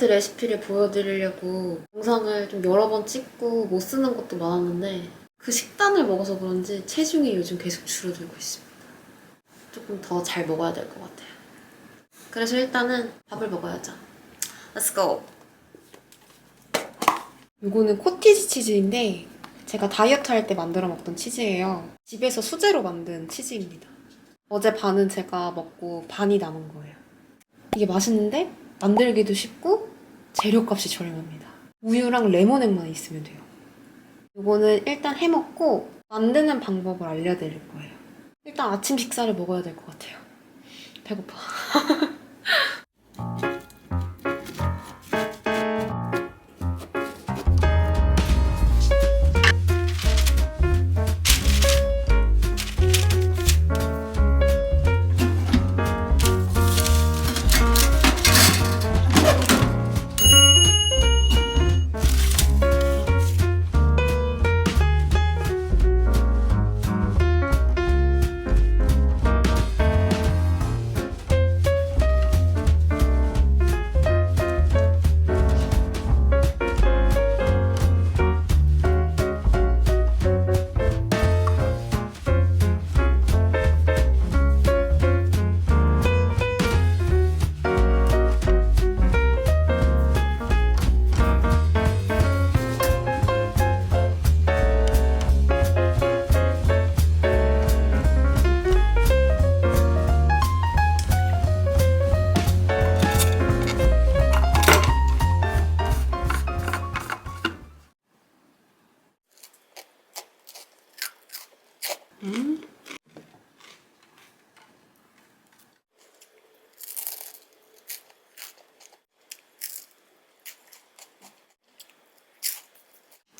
다이어트 레시피를 보여드리려고 영상을 좀 여러 번 찍고 못 쓰는 것도 많았는데 그 식단을 먹어서 그런지 체중이 요즘 계속 줄어들고 있습니다. 조금 더 잘 먹어야 될 것 같아요. 그래서 일단은 밥을 먹어야죠. Let's go! 요거는 코티지 치즈인데 제가 다이어트 할 때 만들어 먹던 치즈예요. 집에서 수제로 만든 치즈입니다. 어제 반은 제가 먹고 반이 남은 거예요. 이게 맛있는데 만들기도 쉽고 재료값이 저렴합니다. 우유랑 레몬액만 있으면 돼요. 요거는 일단 해 먹고 만드는 방법을 알려드릴 거예요. 일단 아침 식사를 먹어야 될 것 같아요. 배고파.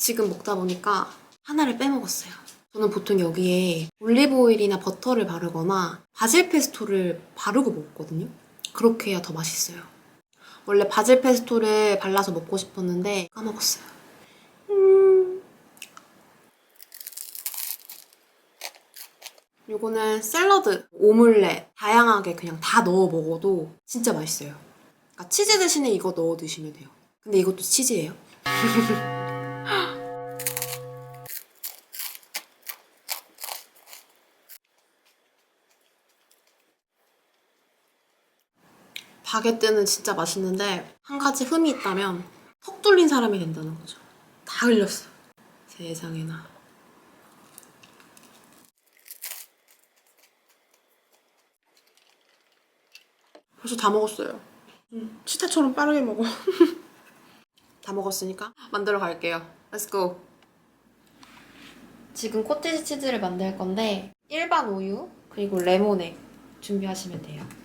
지금 먹다 보니까 하나를 빼먹었어요. 저는 보통 여기에 올리브 오일이나 버터를 바르거나 바질 페스토를 바르고 먹거든요. 그렇게 해야 더 맛있어요. 원래 바질 페스토를 발라서 먹고 싶었는데 까먹었어요. 음. 요거는 샐러드, 오믈렛 다양하게 그냥 다 넣어 먹어도 진짜 맛있어요. 그러니까 치즈 대신에 이거 넣어 드시면 돼요. 근데 이것도 치즈예요. 바게트는 진짜 맛있는데 한 가지 흠이 있다면 턱 뚫린 사람이 된다는 거죠. 다 흘렸어. 세상에나. 벌써 다 먹었어요. 치타처럼 빠르게 먹어. 다 먹었으니까 만들어 갈게요. Let's go. 지금 코티지 치즈를 만들 건데 일반 우유 그리고 레몬액 준비하시면 돼요.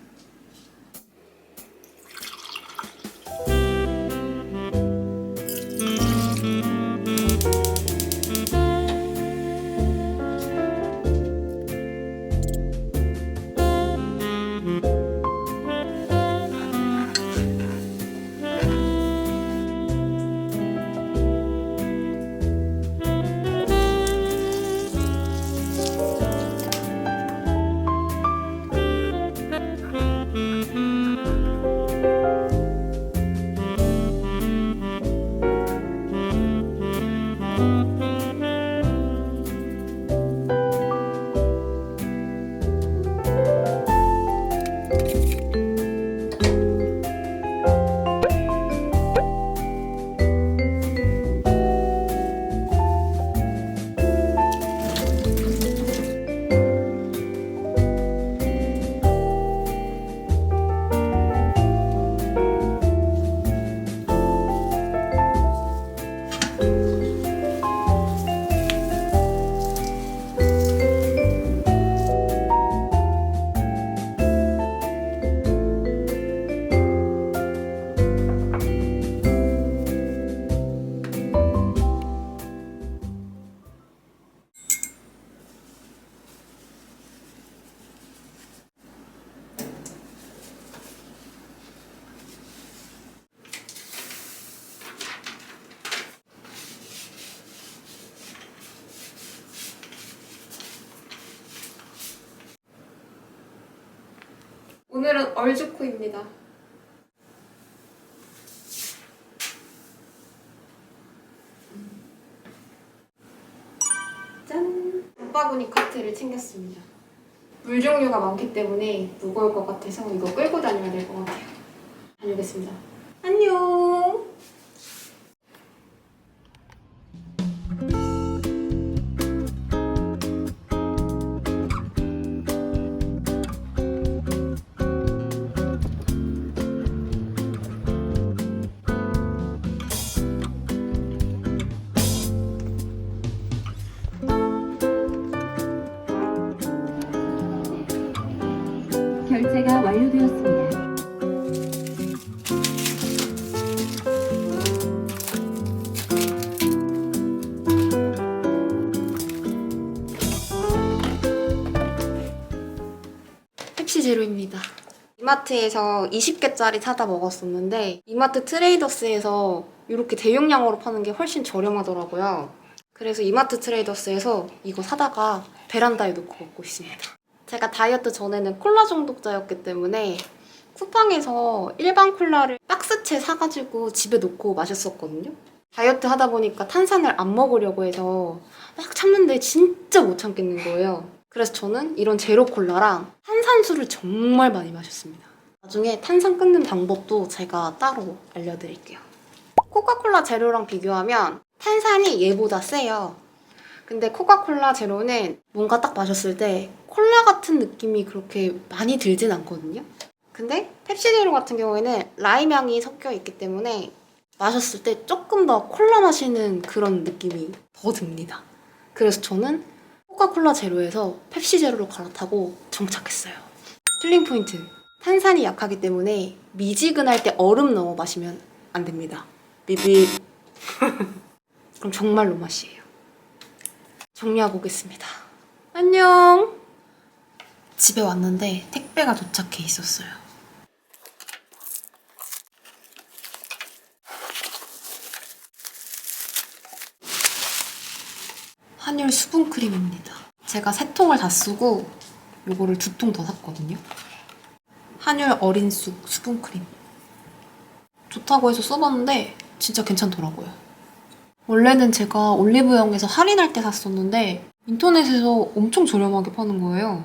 오늘은 얼죽코입니다. 짠! 오빠구니 커트를 챙겼습니다. 물 종류가 많기 때문에 무거울 것 같아서 이거 끌고 다녀야 될 것 같아요. 다녀오겠습니다. 이마트에서 20개짜리 사다 먹었었는데 이마트 트레이더스에서 이렇게 대용량으로 파는 게 훨씬 저렴하더라고요. 그래서 이마트 트레이더스에서 이거 사다가 베란다에 놓고 먹고 있습니다. 제가 다이어트 전에는 콜라 중독자였기 때문에 쿠팡에서 일반 콜라를 박스채 사가지고 집에 놓고 마셨었거든요. 다이어트 하다 보니까 탄산을 안 먹으려고 해서 막 참는데 진짜 못 참겠는 거예요. 그래서 저는 이런 제로 콜라랑 탄산수를 정말 많이 마셨습니다. 나중에 탄산 끊는 방법도 제가 따로 알려드릴게요. 코카콜라 제로랑 비교하면 탄산이 얘보다 세요. 근데 코카콜라 제로는 뭔가 딱 마셨을 때 콜라 같은 느낌이 그렇게 많이 들진 않거든요. 근데 펩시 제로 같은 경우에는 라임 향이 섞여 있기 때문에 마셨을 때 조금 더 콜라 마시는 그런 느낌이 더 듭니다. 그래서 저는 코카콜라 제로에서 펩시 제로로 갈아타고 정착했어요. 킬링 포인트. 탄산이 약하기 때문에 미지근할 때 얼음 넣어 마시면 안 됩니다. 비비. 그럼 정말 로 맛이에요. 정리하고 오겠습니다. 안녕. 집에 왔는데 택배가 도착해 있었어요. 한율 수분 크림입니다. 제가 세 통을 다 쓰고 요거를 두 통 더 샀거든요. 한율 어린 쑥 수분 크림. 좋다고 해서 써봤는데 진짜 괜찮더라고요. 원래는 제가 올리브영에서 할인할 때 샀었는데 인터넷에서 엄청 저렴하게 파는 거예요.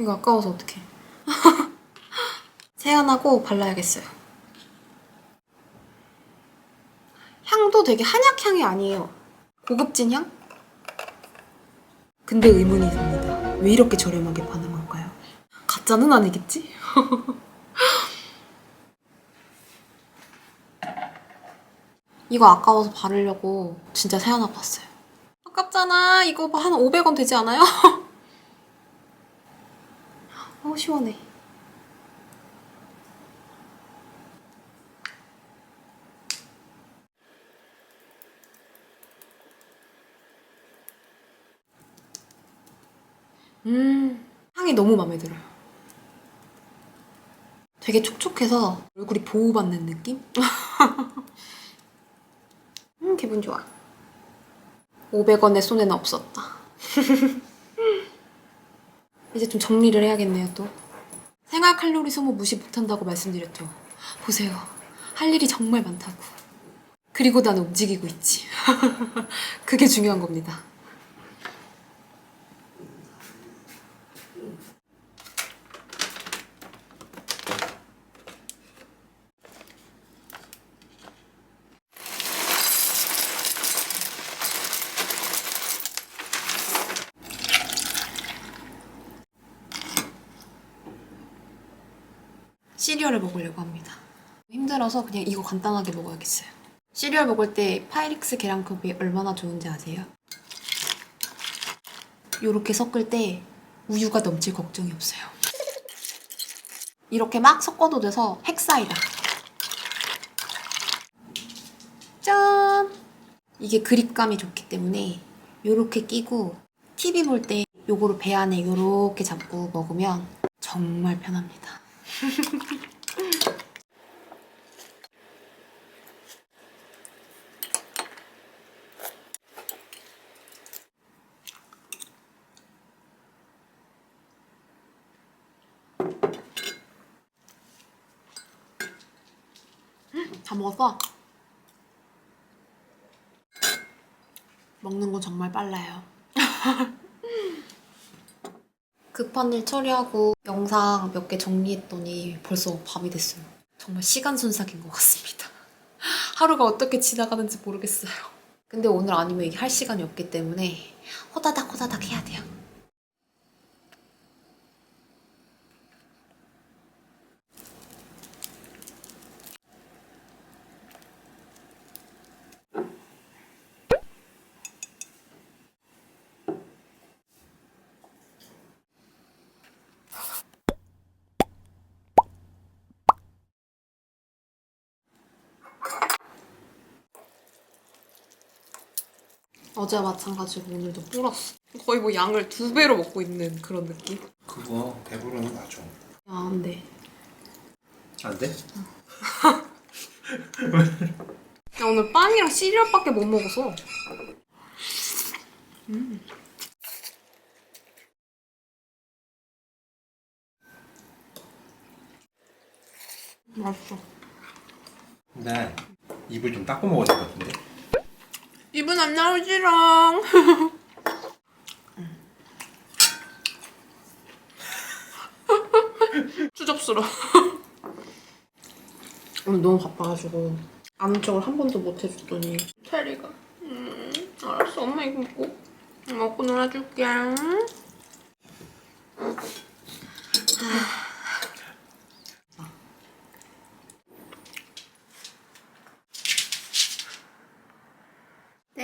이거 아까워서 어떡해. 세안하고 발라야겠어요. 향도 되게 한약 향이 아니에요. 고급진 향? 근데 의문이 듭니다. 왜 이렇게 저렴하게 파는 걸까요? 가짜는 아니겠지? 이거 아까워서 바르려고 진짜 세안하고 왔어요. 아깝잖아. 이거 한 500원 되지 않아요? 어, 시원해. 음, 향이 너무 마음에 들어요. 되게 촉촉해서 얼굴이 보호받는 느낌? 음, 기분 좋아. 500원의 손해는 없었다. 이제 좀 정리를 해야겠네요, 또. 생활 칼로리 소모 무시 못한다고 말씀드렸죠. 보세요. 할 일이 정말 많다고. 그리고 나는 움직이고 있지. 그게 중요한 겁니다. 시리얼을 먹으려고 합니다. 힘들어서 그냥 이거 간단하게 먹어야겠어요. 시리얼 먹을 때 파이릭스 계량컵이 얼마나 좋은지 아세요? 이렇게 섞을 때 우유가 넘칠 걱정이 없어요. 이렇게 막 섞어도 돼서 핵사이다. 짠! 이게 그립감이 좋기 때문에 이렇게 끼고 TV 볼 때 요거를 배 안에 이렇게 잡고 먹으면 정말 편합니다. 다 먹었어? 먹는 건 정말 빨라요. 급한 일 처리하고 영상 몇 개 정리했더니 벌써 밤이 됐어요. 정말 시간 순삭인 것 같습니다. 하루가 어떻게 지나가는지 모르겠어요. 근데 오늘 아니면 이게 할 시간이 없기 때문에 호다닥 호다닥 해야 돼요. 어제와 마찬가지로 오늘도 불었어. 거의 뭐 양을 두 배로 먹고 있는 그런 느낌? 그거 배부르면 놔줘. 아, 근데 안 돼? 야, 오늘 빵이랑 시리얼밖에 못 먹어서. 음. 맛있어. 근데 입을 좀 닦고 먹어야 될 것 같은데? 입은 안 나오지롱. 추접스러워. 오늘 너무 바빠가지고 아는 척을 한 번도 못 해줬더니. 테리가. 음 알았어. 엄마 이거 먹고. 먹고 놀아줄게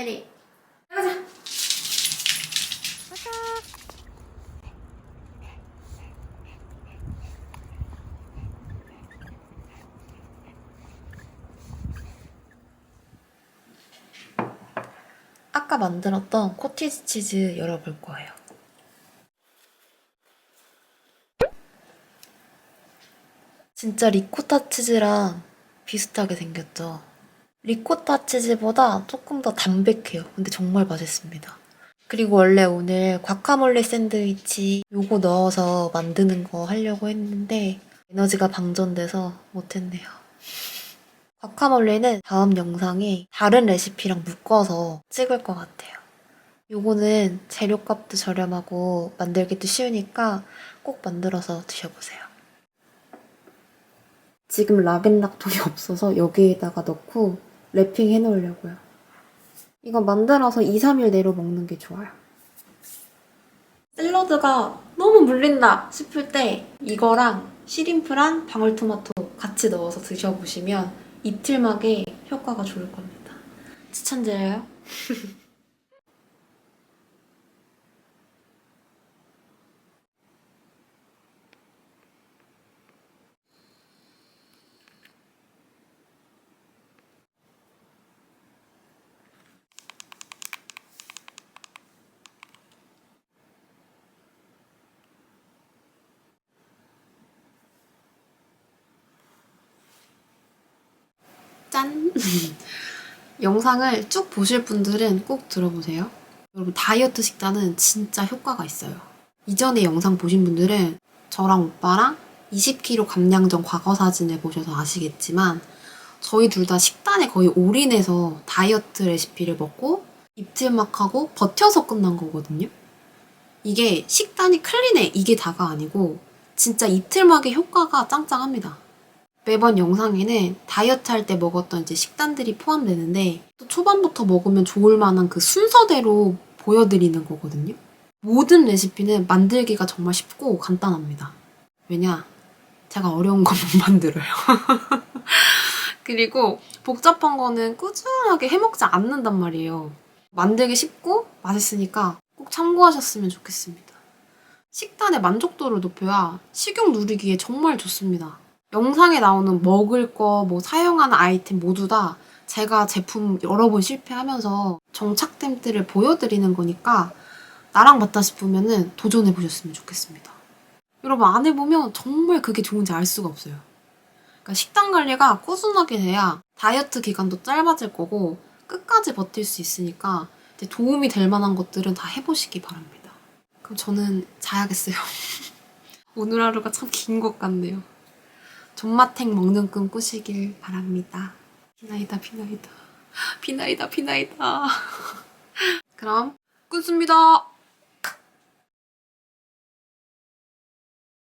때리. 아까 만들었던 코티지 치즈 열어볼 거예요. 진짜 리코타 치즈랑 비슷하게 생겼죠. 리코타 치즈보다 조금 더 담백해요. 근데 정말 맛있습니다. 그리고 원래 오늘 과카몰레 샌드위치 요거 넣어서 만드는 거 하려고 했는데 에너지가 방전돼서 못했네요. 과카몰레는 다음 영상에 다른 레시피랑 묶어서 찍을 것 같아요. 요거는 재료값도 저렴하고 만들기도 쉬우니까 꼭 만들어서 드셔보세요. 지금 락앤락통이 없어서 여기에다가 넣고 랩핑 해 놓으려고요. 이거 만들어서 2, 3일 내로 먹는 게 좋아요. 샐러드가 너무 물린다 싶을 때 이거랑 시림프랑 방울토마토 같이 넣어서 드셔보시면 이틀 막에 효과가 좋을 겁니다. 추천드려요. 짠! 영상을 쭉 보실 분들은 꼭 들어보세요. 여러분, 다이어트 식단은 진짜 효과가 있어요. 이전에 영상 보신 분들은 저랑 오빠랑 20kg 감량 전 과거 사진을 보셔서 아시겠지만 저희 둘 다 식단에 거의 올인해서 다이어트 레시피를 먹고 입틀막하고 버텨서 끝난 거거든요. 이게 식단이 클린해 이게 다가 아니고 진짜 이틀막의 효과가 짱짱합니다. 매번 영상에는 다이어트 할 때 먹었던 이제 식단들이 포함되는데 또 초반부터 먹으면 좋을 만한 그 순서대로 보여드리는 거거든요. 모든 레시피는 만들기가 정말 쉽고 간단합니다. 왜냐? 제가 어려운 건 못 만들어요. 그리고 복잡한 거는 꾸준하게 해먹지 않는단 말이에요. 만들기 쉽고 맛있으니까 꼭 참고하셨으면 좋겠습니다. 식단의 만족도를 높여야 식욕 누리기에 정말 좋습니다. 영상에 나오는 먹을 거, 뭐 사용하는 아이템 모두 다 제가 제품 여러 번 실패하면서 정착템들을 보여드리는 거니까 나랑 맞다 싶으면은 도전해 보셨으면 좋겠습니다. 여러분 안 해보면 정말 그게 좋은지 알 수가 없어요. 그러니까 식단 관리가 꾸준하게 돼야 다이어트 기간도 짧아질 거고 끝까지 버틸 수 있으니까 도움이 될 만한 것들은 다 해보시기 바랍니다. 그럼 저는 자야겠어요. 오늘 하루가 참 긴 것 같네요. 존맛탱 먹는 꿈 꾸시길 바랍니다. 비나이다 비나이다. 비나이다 비나이다. 그럼 끊습니다